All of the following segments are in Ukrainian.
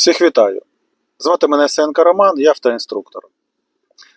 Всіх вітаю! Звати мене Сенка Роман, я автоінструктор.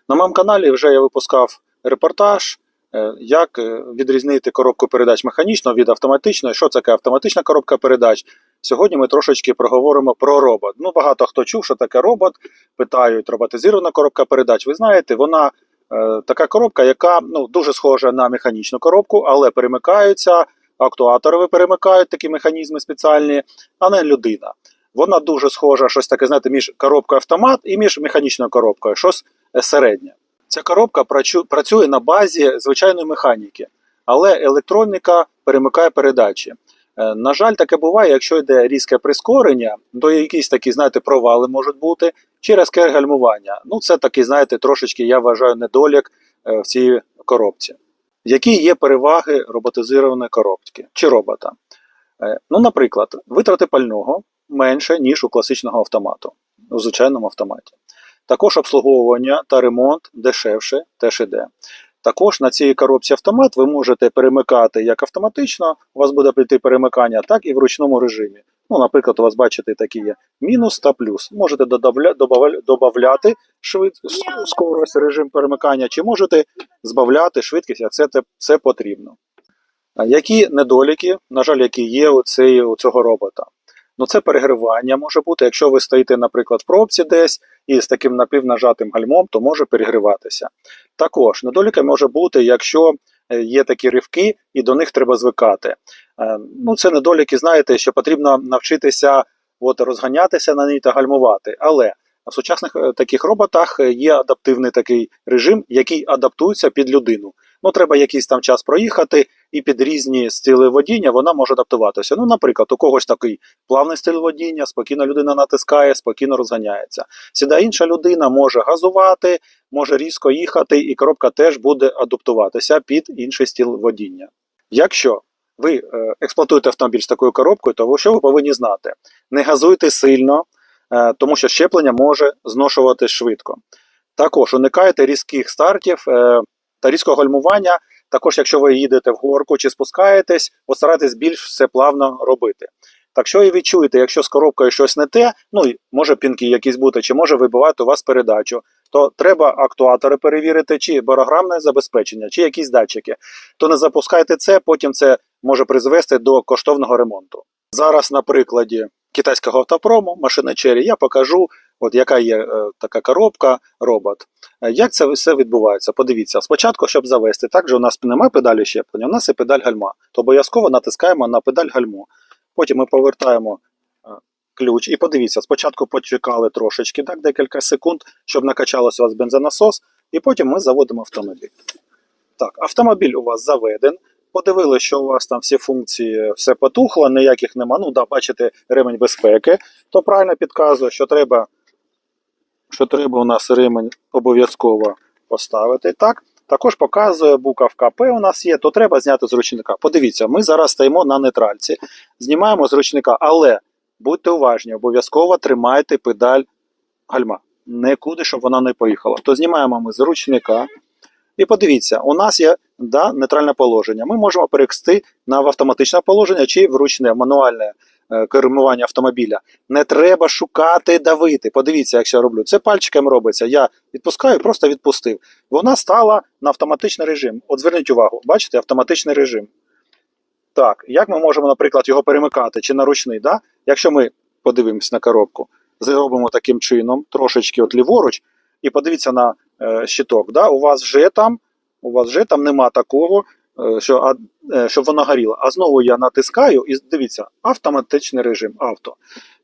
На моєму каналі вже я випускав репортаж, е, як е, відрізнити коробку передач механічного від автоматичної, що таке автоматична коробка передач. Сьогодні ми трошечки проговоримо про робот. Ну, багато хто чув, що таке робот, питають роботизована коробка передач. Ви знаєте, вона е, така коробка, яка ну, дуже схожа на механічну коробку, але перемикаються, актуатори перемикають такі механізми спеціальні, а не людина. Вона дуже схожа, щось таке, знаєте, між коробкою автомат і між механічною коробкою, щось е, середнє. Ця коробка працює на базі звичайної механіки, але електроніка перемикає передачі. Е, На жаль, таке буває, якщо йде різке прискорення, то якісь такі, знаєте, провали можуть бути через гальмування. Ну, це такий, знаєте, трошечки, я вважаю, недолік е, в цій коробці. Які є переваги роботизованої коробки чи робота? Ну, наприклад, витрати пального менше, ніж у класичного автомату, у звичайному автоматі. Також обслуговування та ремонт дешевше теж іде. Також на цій коробці автомат ви можете перемикати як автоматично, у вас буде прийти перемикання, так і в ручному режимі. Ну, наприклад, у вас бачите такі є мінус та плюс. Можете додавля, додавляти швид, скорость, режим перемикання, чи можете збавляти швидкість, як це, це потрібно. Які недоліки, на жаль, які є у, цей, у цього робота? Ну, це перегрівання може бути. Якщо ви стоїте, наприклад, в пробці десь і з таким напівнажатим гальмом, то може перегріватися. Також недоліком може бути, якщо е, є такі ривки, і до них треба звикати. Е, Ну, це недоліки, знаєте, що потрібно навчитися от, розганятися на ній та гальмувати. Але в сучасних е, таких роботах є адаптивний такий режим, який адаптується під людину. Ну, треба якийсь там час проїхати, і під різні стили водіння вона може адаптуватися. Ну, наприклад, у когось такий плавний стиль водіння, спокійно людина натискає, спокійно розганяється. Сідає інша людина може газувати, може різко їхати, і коробка теж буде адаптуватися під інший стіл водіння. Якщо ви е, експлуатуєте автомобіль з такою коробкою, то що ви повинні знати? Не газуйте сильно, е, тому що щеплення може зношувати швидко. Також уникайте різких стартів е, та різкого гальмування. Також, якщо ви їдете в горку чи спускаєтесь, постарайтесь більш все плавно робити. Так що і відчуєте, якщо з коробкою щось не те, ну може пінки якісь бути, чи може вибивати у вас передачу, то треба актуатори перевірити, чи барограмне забезпечення, чи якісь датчики. То не запускайте це, потім це може призвести до коштовного ремонту. Зараз на прикладі китайського автопрому, машини Cherry, я покажу, от яка є е, така коробка, робот. Е, Як це все відбувається? Подивіться, спочатку, щоб завести, так же у нас немає педалі щеплення, у нас є педаль гальма. То обов'язково натискаємо на педаль гальму. Потім ми повертаємо е, ключ і подивіться, спочатку почекали трошечки, так, декілька секунд, щоб накачалося у вас бензонасос, і потім ми заводимо автомобіль. Так, автомобіль у вас заведен. Подивили, що у вас там всі функції, все потухло, ніяких нема. Ну, да, бачите, ремень безпеки, то правильно підказує, що треба, що треба у нас ремень обов'язково поставити. Так, також показує буковка П у нас є, то треба зняти з ручника. Подивіться, ми зараз стоїмо на нейтральці, знімаємо з ручника, але будьте уважні, обов'язково тримайте педаль гальма. Нікуди, щоб вона не поїхала. То знімаємо ми з ручника. І подивіться, у нас є да, нейтральне положення. Ми можемо перевести на автоматичне положення чи в ручне мануальне кермування автомобіля. Не треба шукати, давити. Подивіться, як я роблю. Це пальчиком робиться. Я відпускаю, просто відпустив. Вона стала на автоматичний режим. От зверніть увагу, бачите, автоматичний режим. Так, як ми можемо, наприклад, його перемикати чи на ручний? Да? Якщо ми подивимось на коробку, зробимо таким чином, трошечки от ліворуч, і подивіться на е, щиток. Да? У вас вже там, у вас вже там нема такого, е, що, а, е, щоб воно горіло. А знову я натискаю і дивіться, автоматичний режим авто.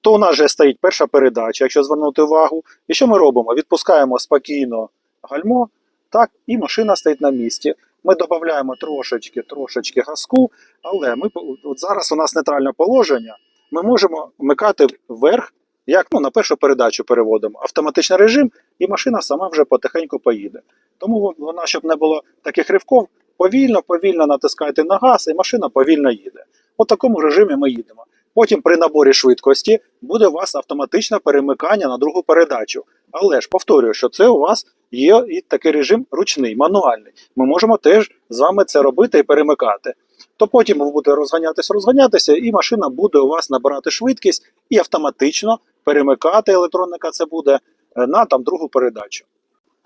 То у нас вже стоїть перша передача, якщо звернути увагу. І що ми робимо? Відпускаємо спокійно гальмо, так, і машина стоїть на місці. Ми додаємо трошечки, трошечки газку, але ми от зараз у нас нейтральне положення. Ми можемо вмикати вверх, як ну, на першу передачу переводимо автоматичний режим, і машина сама вже потихеньку поїде. Тому во- вона, щоб не було таких ривків, повільно, повільно натискайте на газ, і машина повільно їде. У такому режимі ми їдемо. Потім при наборі швидкості буде у вас автоматичне перемикання на другу передачу. Але ж повторюю, що це у вас є і такий режим ручний, мануальний. Ми можемо теж з вами це робити і перемикати. То потім ви будете розганятися, розганятися, і машина буде у вас набирати швидкість і автоматично перемикати електроніка це буде е, на там другу передачу.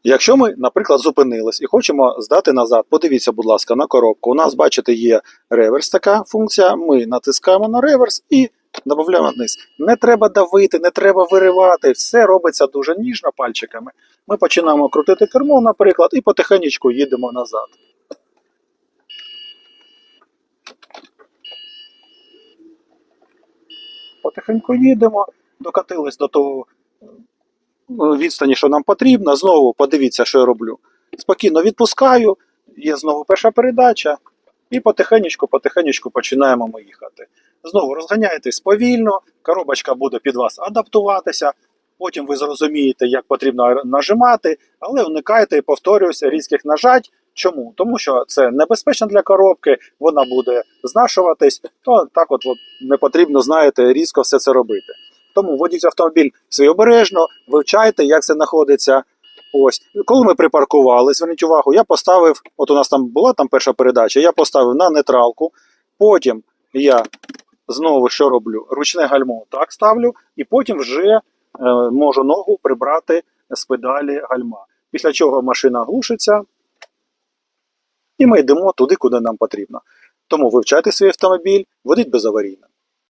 Якщо ми, наприклад, зупинились і хочемо здати назад, подивіться, будь ласка, на коробку. У нас, бачите, є реверс така функція. Ми натискаємо на реверс і додаємо вниз. Не треба давити, не треба виривати. Все робиться дуже ніжно пальчиками. Ми починаємо крутити кермо, наприклад, і потихеньку їдемо назад. Потихеньку їдемо, докатились до того відстані, що нам потрібно. Знову подивіться, що я роблю. Спокійно відпускаю, є знову перша передача, і потихеньку, потихеньку починаємо ми їхати. Знову розганяєтесь повільно, коробочка буде під вас адаптуватися. Потім ви зрозумієте, як потрібно нажимати, але уникайте, і повторююся, різких нажать. Чому? Тому що це небезпечно для коробки, вона буде знашуватись, то так от, от не потрібно, знаєте, різко все це робити. Тому водіть автомобіль свій обережно, вивчайте, як це знаходиться. Ось, коли ми припаркували, зверніть увагу, я поставив, от у нас там була там перша передача, я поставив на нейтралку, потім я знову що роблю? Ручне гальмо так ставлю, і потім вже е, можу ногу прибрати з педалі гальма. Після чого машина глушиться, і ми йдемо туди, куди нам потрібно. Тому вивчайте свій автомобіль, водіть безаварійно.